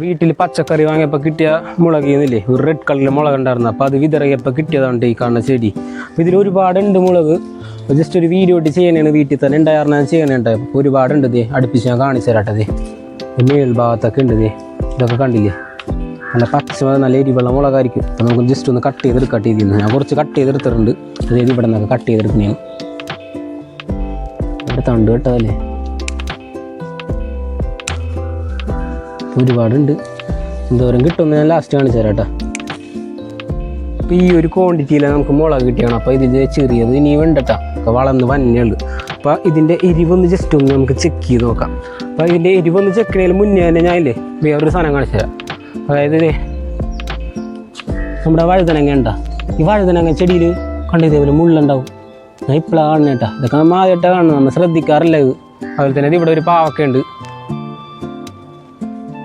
വീട്ടിൽ പച്ചക്കറി വാങ്ങിയപ്പോൾ കിട്ടിയ മുളക് ഇന്നില്ലേ ഒരു റെഡ് കളറിൽ മുളക് ഉണ്ടായിരുന്നു അപ്പോൾ അത് വിതറിയപ്പോൾ കിട്ടിയതാണ് ഈ കാണുന്ന ചെടി. അപ്പോൾ ഇതിൽ ഒരുപാടുണ്ട് മുളക്. ജസ്റ്റ് ഒരു വീഡിയോ ഇട്ട് ചെയ്യണേണ് വീട്ടിൽ തന്നെ ഉണ്ടായിരുന്ന. ഞാൻ ചെയ്യണുണ്ട് അപ്പോൾ ഒരുപാടുണ്ട് ഇതേ അടുപ്പിച്ച് ഞാൻ കാണിച്ചു തരാട്ടെ ദേ. ഈ മേൽ ഭാഗത്തൊക്കെ ഉണ്ട് ഇതേ ഇതൊക്കെ കണ്ടില്ലേ? നല്ല പച്ച നല്ല എരിവെള്ള മുളകായിരിക്കും. അപ്പോൾ നമുക്ക് ജസ്റ്റ് ഒന്ന് കട്ട് ചെയ്തെടുക്കട്ടെ കട്ട് ചെയ്തിരുന്നു ഞാൻ കുറച്ച് കട്ട് ചെയ്തെടുത്തിട്ടുണ്ട്. അതായത് ഇവിടെ നിന്നൊക്കെ കട്ട് ചെയ്തെടുക്കുന്നതാണ് ഇവിടെ തണ്ട് കേട്ടതല്ലേ ഒരുപാടുണ്ട്. എന്തോരം കിട്ടുമെന്ന് ഞാൻ ലാസ്റ്റ് കാണിച്ചു തരാം അപ്പോൾ ഈ ഒരു ക്വാണ്ടിറ്റിയിലാണ് നമുക്ക് മുളക് കിട്ടിയാണ്. അപ്പോൾ ഇതിന്റെ ചെറിയത് ഇനി വേണ്ടട്ടാ ഒക്കെ വളർന്ന് വന്നെയുള്ളൂ. അപ്പോൾ ഇതിന്റെ എരിവൊന്ന് ജസ്റ്റ് ഒന്ന് നമുക്ക് ചെക്ക് ചെയ്ത് നോക്കാം. അപ്പോൾ ഇതിന്റെ എരിവൊന്ന് ചെക്ക് ചെയ്യുന്നതിന് മുന്നേ തന്നെ ഞാനില്ലേ വേറൊരു സാധനം കാണിച്ചു തരാം. അതായത് നമ്മുടെ വഴുതനങ്ങ ഉണ്ടാ? ഈ വഴുതനങ്ങ ചെടിയിൽ കണ്ട ഇതേപോലെ മുള്ളുണ്ടാവും? ഞാൻ ഇപ്പോഴാണ് കേട്ടോ ഇതൊക്കെ നമ്മൾ ആദ്യമായിട്ടാണ് നമ്മൾ ശ്രദ്ധിക്കാറില്ല അതുപോലെ തന്നെ ഇവിടെ ഒരു പാവൊക്കെ ഉണ്ട്.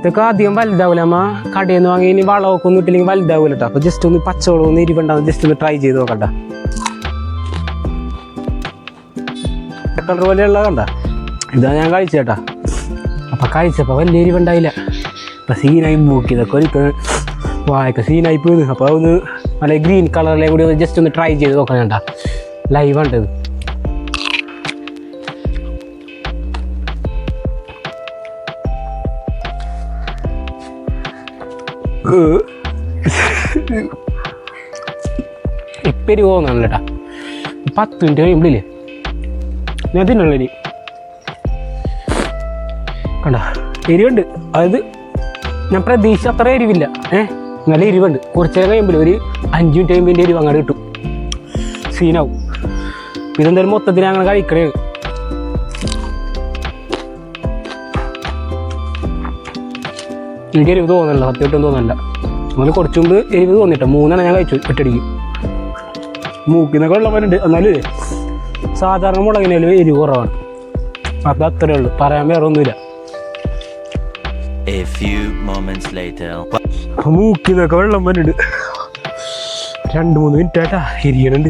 ഇതൊക്കെ അധികം വലുതാവില്ല അമ്മ. കടയിൽ നിന്ന് വാങ്ങി ഇനി വളമൊക്കെ ഒന്നും ഇട്ടില്ലെങ്കിൽ വലുതാവില്ല കേട്ടോ അപ്പോൾ ജസ്റ്റ് ഒന്ന് പച്ചവളം ഒന്ന് എരിവുണ്ടാവും ജസ്റ്റ് ഒന്ന് ട്രൈ ചെയ്ത് നോക്കണ്ട. കളർ പോലെയുള്ള കണ്ട? ഇതാ ഞാൻ കഴിച്ചേട്ടാ അപ്പം കഴിച്ചപ്പോൾ വലിയ എരിവുണ്ടായില്ല. അപ്പം സീനായി മൂക്കി ഇതൊക്കെ ഒരു വായൊക്കെ സീനായി പോയി അപ്പോൾ ഒന്ന് നല്ല ഗ്രീൻ കളറിലെ കൂടി ജസ്റ്റ് ഒന്ന് ട്രൈ ചെയ്ത് നോക്കാൻ കേട്ടാ ലൈവ് ഉണ്ട് ഇത് ഇപ്പരി പോകുന്നതാണ് കേട്ടാ പത്ത് മിനിറ്റ് കഴിയുമ്പോഴില്ലേ ഞാൻ തിന്നുള്ളൂ ഇനി കണ്ട? എരിവുണ്ട്. അതായത് ഞാൻ പ്രതീക്ഷ അത്ര എരിവില്ല. ഏഹ് നല്ല എരിവുണ്ട്. കുറച്ച് നേരം കഴിയുമ്പോൾ ഒരു അഞ്ച് മിനിറ്റ് കഴിയുമ്പോൾ എന്റെ എരിവ് അങ്ങോട്ട് കിട്ടും. സീനാവും. ഇതെന്തായാലും മൊത്തത്തിൽ അങ്ങനെ കഴിക്കണേ. എനിക്ക് എരിവ് തോന്നുന്നില്ല സത്യമായിട്ടും തോന്നുന്നില്ല. നമ്മൾ കുറച്ച് മുമ്പ് എരിവ് തോന്നിട്ടോ മൂന്നെണ്ണം ഞാൻ കഴിച്ചു ഒറ്റടിക്ക് മൂക്കിന്നൊക്കെ ഉള്ള പോലുണ്ട് എന്നാലും സാധാരണ മുളകിനേലും എരിവ് കുറവാണ്. അപ്പം അത്രേ ഉള്ളൂ. പറയാൻ വേറെ ഒന്നുമില്ല A few moments later. അപ്പൊ മൂക്കിന്നൊക്കെ വെള്ളം വരുന്നുണ്ട് രണ്ട് മൂന്ന് മിനിറ്റ് ആയിട്ടാ. എരിയണുണ്ട്.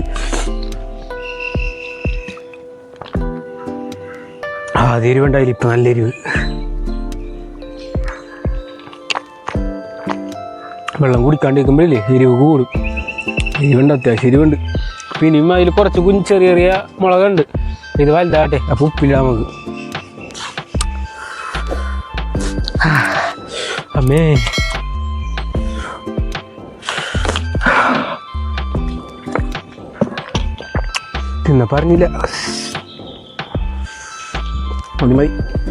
ആദ്യം എരിവുണ്ടായില്ല. ഇപ്പൊ നല്ല എരിവ്. വെള്ളം കുടിക്കാണ്ടിരിക്കുമ്പോഴല്ലേ എരിവ് കൂടും. എരിവുണ്ട് അത്യാവശ്യം എരിവുണ്ട്. പിന്നെയും അതിൽ കുറച്ച് കുഞ്ഞ് ചെറിയ ചെറിയ മുളകുണ്ട്. ഇത് വലുതാട്ടെ അപ്പോൾ ഉപ്പില്ല നമുക്ക്. അമ്മേ. തിന്ന പറഞ്ഞില്ല. മതി മതി